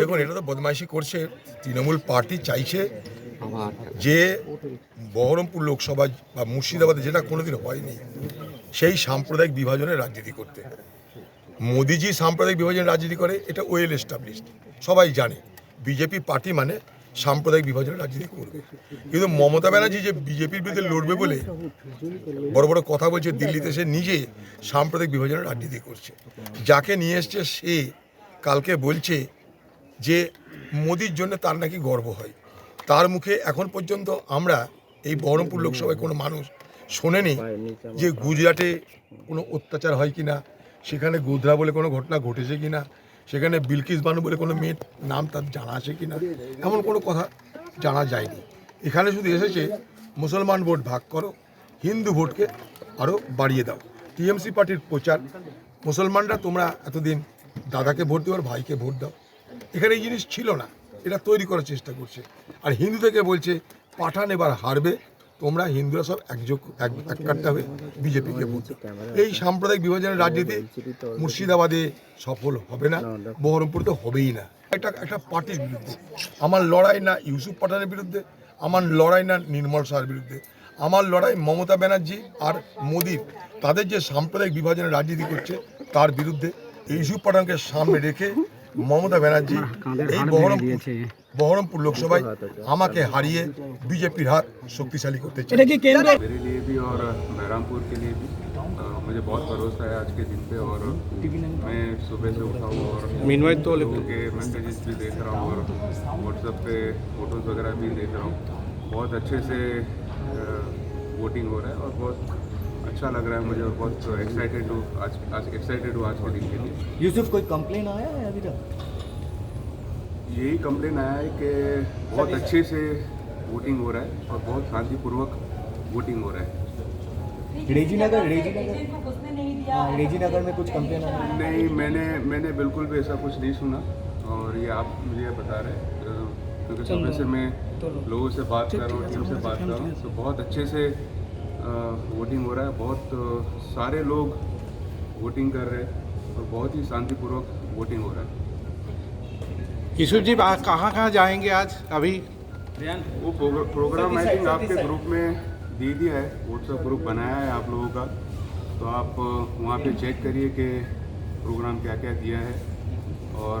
দেখুন, এটা তো বদমাইশি করছে, তৃণমূল পার্টি চাইছে যে বহরমপুর লোকসভা বা মুর্শিদাবাদে যেটা কোনোদিন হয়নি, সেই সাম্প্রদায়িক বিভাজনের রাজনীতি করতে। মোদিজি সাম্প্রদায়িক বিভাজনের রাজনীতি করে, এটা ওয়েল এস্টাবলিশড সবাই জানে। বিজেপি পার্টি মানে সাম্প্রদায়িক বিভাজনের রাজনীতি করবে। কিন্তু মমতা ব্যানার্জি যে বিজেপির বিরুদ্ধে লড়বে বলে বড় বড় কথা বলছে দিল্লিতে, সে নিজে সাম্প্রদায়িক বিভাজনের রাজনীতি করছে। যাকে নিয়ে এসছে সে, কালকে বলছে যে মোদির জন্য তার নাকি গর্ব হয়। তার মুখে এখন পর্যন্ত আমরা এই বহরমপুর লোকসভায় কোনো মানুষ শোনেনি যে গুজরাটে কোনো অত্যাচার হয় কিনা সেখানে গোধরা বলে কোনো ঘটনা ঘটেছে কি না সেখানে বিলকিস বানু বলে কোনো মেয়ের নাম তার জানা আছে কি না এমন কোনো কথা জানা যায়নি। এখানে শুধু এসেছে মুসলমান ভোট ভাগ করো হিন্দু ভোটকে আরও বাড়িয়ে দাও। টিএমসি পার্টির প্রচার মুসলমানরা তোমরা এতদিন দাদাকে ভোট দিও আর ভাইকে ভোট দাও। এখানে এই জিনিস ছিল না। এটা তৈরি করার চেষ্টা করছে। আর হিন্দু থেকে বলছে, পাঠান এবার হারবে, তোমরা হিন্দুরা সব একযোগ, এক এককাট্টা হয়ে বিজেপিকে ভোট। এই সাম্প্রদায়িক বিভাজনের রাজনীতি মুর্শিদাবাদে সফল হবে না বহরমপুরে তো হবেই না। একটা একটা পার্টির বিরুদ্ধে, আমার লড়াই না ইউসুফ পাঠানের বিরুদ্ধে, আমার লড়াই না নির্মল শাহর বিরুদ্ধে, আমার লড়াই মমতা ব্যানার্জি আর মোদির, তাদের যে সাম্প্রদায়িক বিভাজনের রাজনীতি করছে, তার বিরুদ্ধে ইউসুফ পাঠানকে সামনে রেখে মমতা ব্যানার্জি এই বহরমপুর বহরমপুর লোকসভায় আমাকে হারিয়ে বিজেপির হাত শক্তিশালী করতে চায় এটা কি কেন্দ্র मेरे लिए भी और बहरामपुर के लिए भी अ, मुझे बहुत भरोसा है आज के दिन पे और मैं सुबह से उठा हूँ और लोगों के मैसेजेस भी देख रहा हूँ और व्हाट्सएप पे फोटोज़ वगैरह भी देख रहा हूँ बहुत अच्छे से वोटिंग हो रहा है और बहुत अच्छा लग रहा है मुझे और बहुत एक्साइटेड हूँ। आज आज एक्साइटेड हूँ आज के दिन के लिए। यूसुफ कोई कंप्लेन आया है अभी तक? यही कंप्लेन आया है कि बहुत अच्छे से वोटिंग हो रहा है और बहुत शांतिपूर्वक वोटिंग हो रहा है। रेजी नगर रेजी नगर हाँ, रेजी नगर में कुछ कंप्लेन आया। है? नहीं मैंने मैंने बिल्कुल भी ऐसा कुछ नहीं सुना और ये आप मुझे बता रहे हैं। क्योंकि सुबह से मैं लोगों से बात कर रहा हूँ टीम से बात कर रहा हूँ। तो बहुत अच्छे से वोटिंग हो रहा है। बहुत सारे लोग वोटिंग कर रहे हैं और बहुत ही शांतिपूर्वक वोटिंग हो रहा है। किशोर जी कहाँ कहाँ जाएँगे आज? अभी? वो प्रोग्राम आई थिंक आपके ग्रुप में दे दिया है। व्हाट्सएप ग्रुप बनाया है आप लोगों का। तो आप वहाँ पे चेक करिए कि प्रोग्राम क्या क्या दिया है। और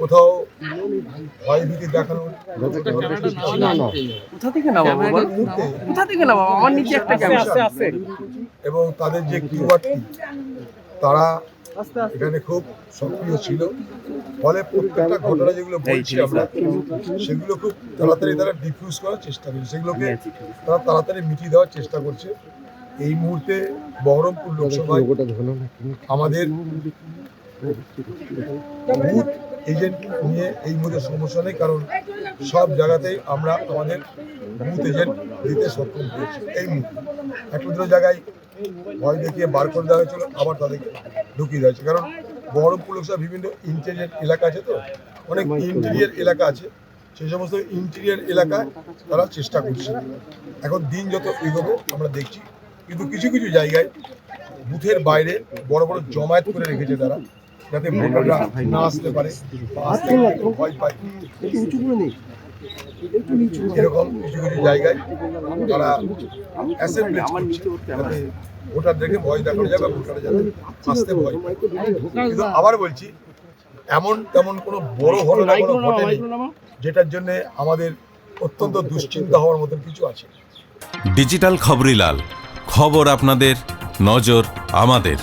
কোথাও ভয়ভীতি দেখানো কোথা থেকে নামাবো? বল কোথা থেকে নামাবো? আমার নিচে একটা এবং তাদের যে কিউআরটি তারা এখানে খুব সক্রিয় ছিল। ফলে প্রত্যেকটা ঘটনা যেগুলো বলছি আমরা সেগুলো খুব তাড়াতাড়ি তারা ডিফিউজ করার চেষ্টা করছে। সেগুলোকে তারা তাড়াতাড়ি মিটিয়ে দেওয়ার চেষ্টা করছে। এই মুহূর্তে বহরমপুর লোকসভায় আমাদের বুথ এজেন্ট নিয়ে এই মুহূর্তে সমস্যা নেই, কারণ সব জায়গাতেই আমরা আমাদের বুথ এজেন্ট দিতে সক্ষম হয়েছি। এই মুহূর্তে। একটা দুটো জায়গায় ভয় দেখিয়ে বার করে দেওয়া হয়েছিল, আবার তাদেরকে ঢুকিয়ে দেওয়া হয়েছে। কারণ বহরমপুর লোকসভা বিভিন্ন ইন্টেরিয়ার এলাকা আছে তো, অনেক ইন্টেরিয়ার এলাকা আছে, সেই সমস্ত ইন্টেরিয়ার এলাকায় তারা চেষ্টা করছে। এখন দিন যত এগোবে, আমরা দেখছি। কিন্তু কিছু কিছু জায়গায় বুথের বাইরে বড় বড় জমায়েত করে রেখেছে তারা। যাতে ভোটাররা না আসতে পারে ভয় পায়। এরকম কিছু কিছু জায়গায় তারা অ্যাসেম্বলি যাতে ভোটারদেরকে ভয় দেখানো যায় বা ভোটাররা যাতে আসতে ভয় পায়। কিন্তু আবার বলছি এমন তেমন কোনো বড় ঘটনা কোনো ঘটেনি যেটার জন্য আমাদের অত্যন্ত দুশ্চিন্তা হওয়ার মতন কিছু আছে। ডিজিটাল খবরিলাল খবর আপনাদের নজর আমাদের।